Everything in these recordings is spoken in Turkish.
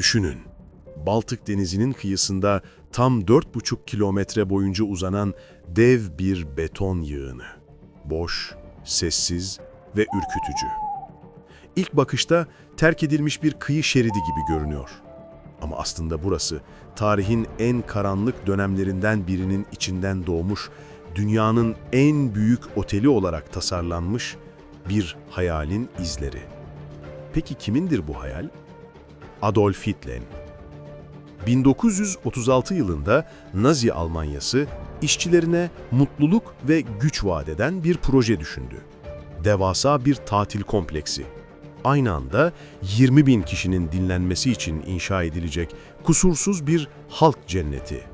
Düşünün, Baltık Denizi'nin kıyısında tam 4,5 kilometre boyunca uzanan dev bir beton yığını. Boş, sessiz ve ürkütücü. İlk bakışta terk edilmiş bir kıyı şeridi gibi görünüyor. Ama aslında burası tarihin en karanlık dönemlerinden birinin içinden doğmuş, dünyanın en büyük oteli olarak tasarlanmış bir hayalin izleri. Peki kimindir bu hayal? Adolf Hitler. 1936 yılında Nazi Almanyası işçilerine mutluluk ve güç vaat eden bir proje düşündü. Devasa bir tatil kompleksi. Aynı anda 20 bin kişinin dinlenmesi için inşa edilecek kusursuz bir halk cenneti.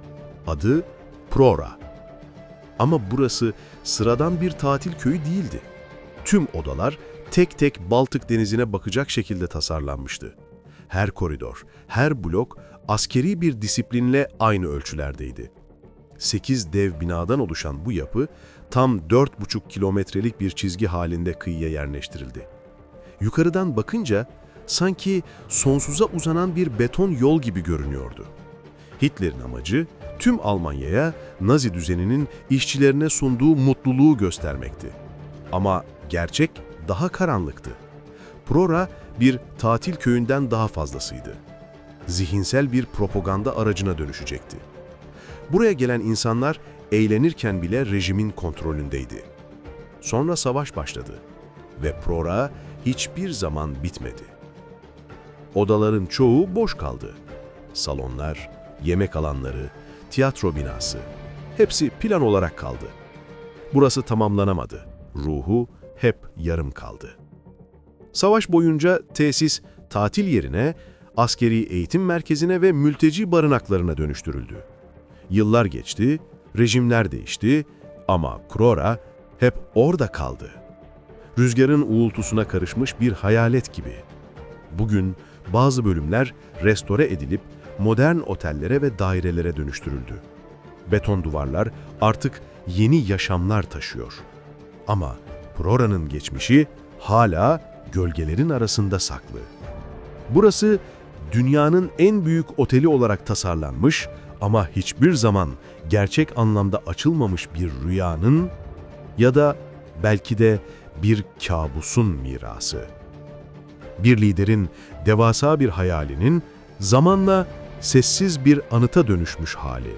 Adı Prora. Ama burası sıradan bir tatil köyü değildi. Tüm odalar tek tek Baltık Denizi'ne bakacak şekilde tasarlanmıştı. Her koridor, her blok askeri bir disiplinle aynı ölçülerdeydi. 8 dev binadan oluşan bu yapı tam 4,5 kilometrelik bir çizgi halinde kıyıya yerleştirildi. Yukarıdan bakınca sanki sonsuza uzanan bir beton yol gibi görünüyordu. Hitler'in amacı tüm Almanya'ya Nazi düzeninin işçilerine sunduğu mutluluğu göstermekti. Ama gerçek daha karanlıktı. Prora bir tatil köyünden daha fazlasıydı. Zihinsel bir propaganda aracına dönüşecekti. Buraya gelen insanlar eğlenirken bile rejimin kontrolündeydi. Sonra savaş başladı ve Prora hiçbir zaman bitmedi. Odaların çoğu boş kaldı. Salonlar, yemek alanları, tiyatro binası hepsi plan olarak kaldı. Burası tamamlanamadı. Ruhu hep yarım kaldı. Savaş boyunca tesis tatil yerine askeri eğitim merkezine ve mülteci barınaklarına dönüştürüldü. Yıllar geçti, rejimler değişti ama Krora hep orada kaldı. Rüzgarın uğultusuna karışmış bir hayalet gibi. Bugün bazı bölümler restore edilip modern otellere ve dairelere dönüştürüldü. Beton duvarlar artık yeni yaşamlar taşıyor. Ama Prora'nın geçmişi hala gölgelerin arasında saklı. Burası dünyanın en büyük oteli olarak tasarlanmış ama hiçbir zaman gerçek anlamda açılmamış bir rüyanın ya da belki de bir kabusun mirası. Bir liderin devasa bir hayalinin zamanla sessiz bir anıta dönüşmüş hali.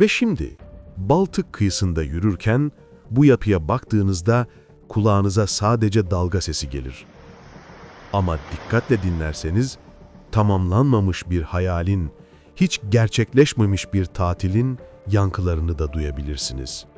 Ve şimdi Baltık kıyısında yürürken bu yapıya baktığınızda kulağınıza sadece dalga sesi gelir. Ama dikkatle dinlerseniz tamamlanmamış bir hayalin, hiç gerçekleşmemiş bir tatilin yankılarını da duyabilirsiniz.''